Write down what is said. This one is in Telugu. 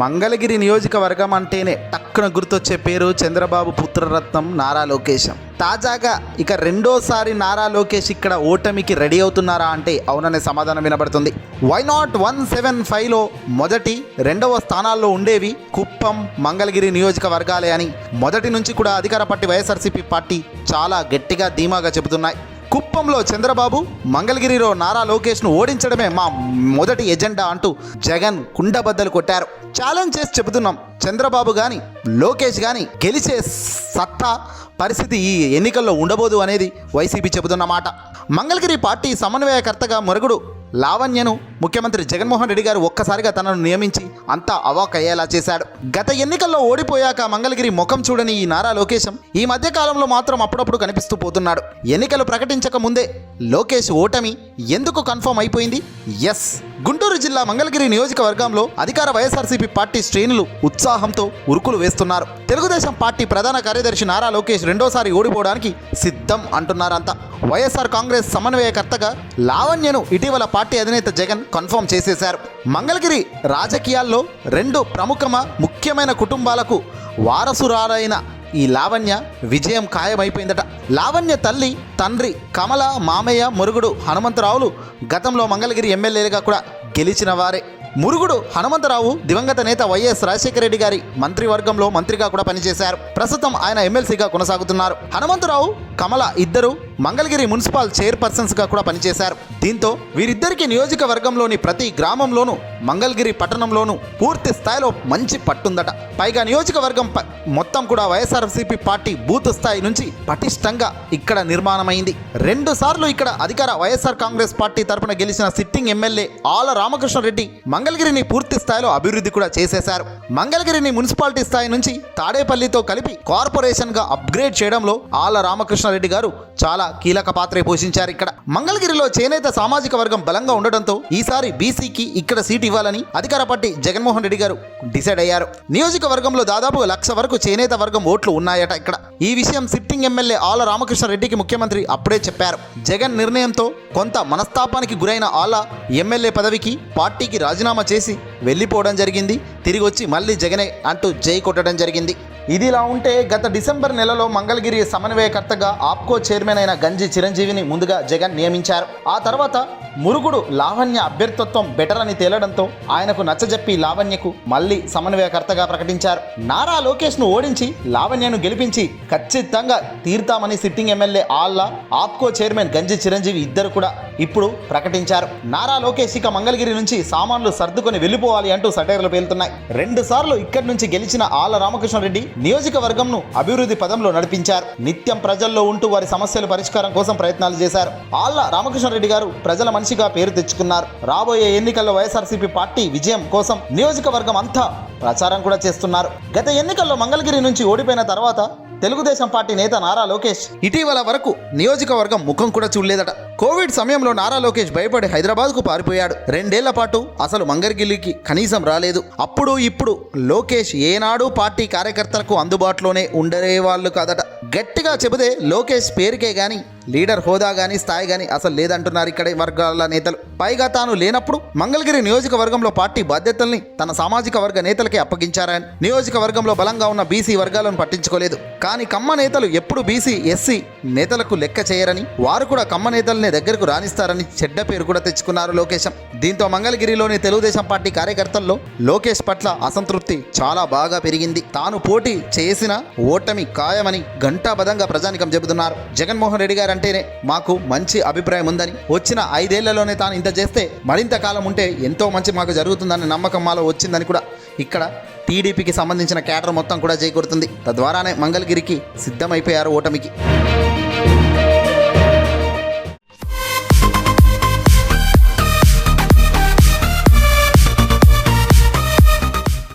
మంగళగిరి నియోజకవర్గం అంటేనే టక్కున గుర్తొచ్చే పేరు చంద్రబాబు పుత్రరత్నం నారా లోకేశం. తాజాగా ఇక రెండోసారి నారా లోకేష్ ఇక్కడ ఓటమికి రెడీ అవుతున్నారా అంటే అవుననే సమాధానం వినబడుతుంది. వై నాట్ వన్ సెవెన్ ఫైవ్లో మొదటి రెండవ స్థానాల్లో ఉండేవి కుప్పం మంగళగిరి నియోజకవర్గాలే అని. మొదటి నుంచి కూడా అధికార పార్టీ వైఎస్ఆర్సీపీ పార్టీ చాలా గట్టిగా ధీమాగా చెబుతున్నాయి. కుప్పంలో చంద్రబాబు మంగళగిరిలో నారా లోకేష్ను ఓడించడమే మా మొదటి ఎజెండా అంటూ జగన్ కుండబద్దలు కొట్టారు. ఛాలెంజ్ చేసి చెబుతున్నాం. చంద్రబాబు కానీ లోకేష్ కానీ గెలిచే సత్తా పరిస్థితి ఈ ఎన్నికల్లో ఉండబోదు అనేది వైసీపీ చెబుతున్న మాట. మంగళగిరి పార్టీ సమన్వయకర్తగా మరుగుడు లావణ్యను ముఖ్యమంత్రి జగన్మోహన్ రెడ్డి గారు ఒక్కసారిగా తనను నియమించి అంతా అవాక్ అయ్యేలా చేశాడు. గత ఎన్నికల్లో ఓడిపోయాక మంగళగిరి ముఖం చూడని ఈ నారా లోకేశం ఈ మధ్య కాలంలో మాత్రం అప్పుడప్పుడు కనిపిస్తూ పోతున్నాడు. ఎన్నికలు ప్రకటించక ముందే లోకేష్ ఓటమి ఎందుకు కన్ఫర్మ్ అయిపోయింది? ఎస్. గుంటూరు జిల్లా మంగళగిరి నియోజకవర్గంలో అధికార వైఎస్ఆర్సీపీ పార్టీ శ్రేణులు ఉత్సాహంతో ఉరుకులు వేస్తున్నారు. తెలుగుదేశం పార్టీ ప్రధాన కార్యదర్శి నారా లోకేష్ రెండోసారి ఓడిపోవడానికి సిద్ధం అంటున్నారంతా వైఎస్ఆర్ కాంగ్రెస్ సమన్వయకర్తగా లావణ్యను ఇటీవల పార్టీ అధినేత జగన్ కన్ఫర్మ్ చేసేశారు. మంగళగిరి రాజకీయాల్లో రెండు ప్రముఖమ ముఖ్యమైన కుటుంబాలకు వారసురాలైన ఈ లావణ్య విజయం ఖాయమైపోయిందట. లావణ్య తల్లి తండ్రి కమల మామయ్య మురుగుడు హనుమంతరావులు గతంలో మంగళగిరి ఎమ్మెల్యేలుగా కూడా గెలిచిన వారే. మురుగుడు హనుమంతరావు దివంగత నేత వైఎస్ రాజశేఖర రెడ్డి గారి మంత్రివర్గంలో మంత్రిగా కూడా పనిచేశారు. ప్రస్తుతం ఆయన ఎమ్మెల్సీగా కొనసాగుతున్నారు. హనుమంతరావు కమల ఇద్దరు మంగళగిరి మున్సిపల్ చైర్పర్సన్స్గా కూడా పనిచేశారు. దీంతో వీరిద్దరికి నియోజకవర్గంలోని ప్రతి గ్రామంలోనూ మంగళగిరి పట్టణంలోనూ పూర్తి స్థాయిలో మంచి పట్టుందట. పైగా నియోజకవర్గం ప- మొత్తం కూడా వైఎస్ఆర్సీపీ పార్టీ బూత్ స్థాయి నుంచి పటిష్టంగా ఇక్కడ నిర్మాణమైంది. రెండు సార్లు ఇక్కడ అధికార వైఎస్ఆర్ కాంగ్రెస్ పార్టీ తరపున గెలిచిన సిట్టింగ్ ఎమ్మెల్యే ఆల రామకృష్ణారెడ్డి మంగళగిరిని పూర్తి స్థాయిలో అభివృద్ధి కూడా చేసేశారు. మంగళగిరిని మున్సిపాలిటీ స్థాయి నుంచి తాడేపల్లితో కలిపి కార్పొరేషన్గా అప్గ్రేడ్ చేయడంలో ఆల రామకృష్ణారెడ్డి గారు చాలా కీలక పాత్ర పోషించారు ఇక్కడ. మంగళగిరిలో చేనేత సామాజిక వర్గం బలంగా ఉండడంతో ఈసారి బీసీకి ఇక్కడ సీట్ ఇవ్వాలని అధికార పార్టీ జగన్మోహన్ రెడ్డి గారు డిసైడ్ అయ్యారు. నియోజకవర్గంలో దాదాపు లక్ష వరకు చేనేత వర్గం ఓట్లు ఉన్నాయట ఇక్కడ. ఈ విషయం సిట్టింగ్ ఎమ్మెల్యే ఆల రామకృష్ణారెడ్డికి ముఖ్యమంత్రి అప్పుడే చెప్పారు. జగన్ నిర్ణయంతో కొంత మనస్తాపానికి గురైన ఆల ఎమ్మెల్యే పదవికి పార్టీకి రాజీనామా చేసి వెళ్ళిపోవడం జరిగింది. తిరిగి వచ్చి మళ్ళీ జగనే అంటూ జై కొట్టడం జరిగింది. ఇదిలా ఉంటే గత డిసెంబర్ నెలలో మంగళగిరి సమన్వయకర్తగా ఆప్కో చైర్మన్ అయిన గంజి చిరంజీవిని ముందుగా జగన్ నియమించారు. ఆ తర్వాత మురుగుడు లావణ్య అభ్యర్థిత్వం బెటర్ అని తేలడంతో ఆయనకు నచ్చజెప్పి లావణ్యకు మళ్ళీ సమన్వయకర్తగా ప్రకటించారు. నారా లోకేష్ను ఓడించి లావణ్యను గెలిపించి ఖచ్చితంగా తీర్తామని సిట్టింగ్ ఎమ్మెల్యే ఆళ్ళ ఆప్కో చైర్మన్ గంజి చిరంజీవి ఇద్దరు కూడా ఇప్పుడు ప్రకటించారు. నారా లోకేష్ ఇక మంగళగిరి నుంచి సామాన్లు సర్దుకొని వెళ్ళిపోవాలి అంటూ సటైర్లు పేలుతున్నాయి. రెండు సార్లు ఇక్కడి నుంచి గెలిచిన ఆల రామకృష్ణారెడ్డి నియోజకవర్గంను అభివృద్ధి పదంలో నడిపించారు. నిత్యం ప్రజల్లో ఉంటూ వారి సమస్యల పరిష్కారం కోసం ప్రయత్నాలు చేశారు. ఆళ్ళ రామకృష్ణారెడ్డి గారు ప్రజల మనిషిగా పేరు తెచ్చుకున్నారు. రాబోయే ఎన్నికల్లో వైఎస్ఆర్సీపీ పార్టీ విజయం కోసం నియోజకవర్గం అంతా ప్రచారం కూడా చేస్తున్నారు. గత ఎన్నికల్లో మంగళగిరి నుంచి ఓడిపోయిన తర్వాత తెలుగుదేశం పార్టీ నేత నారా లోకేష్. ఇటీవల వరకు నియోజకవర్గం ముఖం కూడా చూడలేదట. కోవిడ్ సమయంలో నారా లోకేష్ భయపడి హైదరాబాద్కు పారిపోయాడు. రెండేళ్ళ పాటు అసలు మంగరిగిల్లికి కనీసం రాలేదు. అప్పుడు ఇప్పుడు లోకేష్ ఏనాడు పార్టీ కార్యకర్తలకు అందుబాటులోనే ఉండరే వాళ్ళు కాదట. గట్టిగా చెబితే లోకేష్ పేరుకే గాని లీడర్ హోదా గాని స్థాయి గాని అసలు లేదంటున్నారు ఇక్కడ వర్గాల నేతలు. పైగా తాను లేనప్పుడు మంగళగిరి నియోజకవర్గంలో పార్టీ బాధ్యతల్ని తన సామాజిక వర్గ నేతలకే అప్పగించారని నియోజకవర్గంలో బలంగా ఉన్న బీసీ వర్గాలను పట్టించుకోలేదు. కానీ కమ్మ నేతలు ఎప్పుడు బీసీ ఎస్సీ నేతలకు లెక్క చేయరని వారు కూడా కమ్మ నేతల్ని దగ్గరకు రాణిస్తారని చెడ్డ పేరు కూడా తెచ్చుకున్నారు లోకేశం. దీంతో మంగళగిరిలోని తెలుగుదేశం పార్టీ కార్యకర్తల్లో లోకేష్ పట్ల అసంతృప్తి చాలా బాగా పెరిగింది. తాను పోటీ చేసిన ఓటమి ఖాయమని ఘంటాబద్ధంగా ప్రజానికం చెబుతున్నారు. జగన్మోహన్ రెడ్డి గారు అంటేనే మాకు మంచి అభిప్రాయం ఉందని. వచ్చిన ఐదేళ్ళలోనే తాను ఇంత చేస్తే మరింత కాలం ఉంటే ఎంతో మంచి మాకు జరుగుతుందనే నమ్మకం మాలో వచ్చిందని కూడా ఇక్కడ టీడీపీకి సంబంధించిన కేటర్ మొత్తం కూడా చేకూరుతుంది. తద్వారానే మంగళగిరికి సిద్ధమైపోయారు ఓటమికి.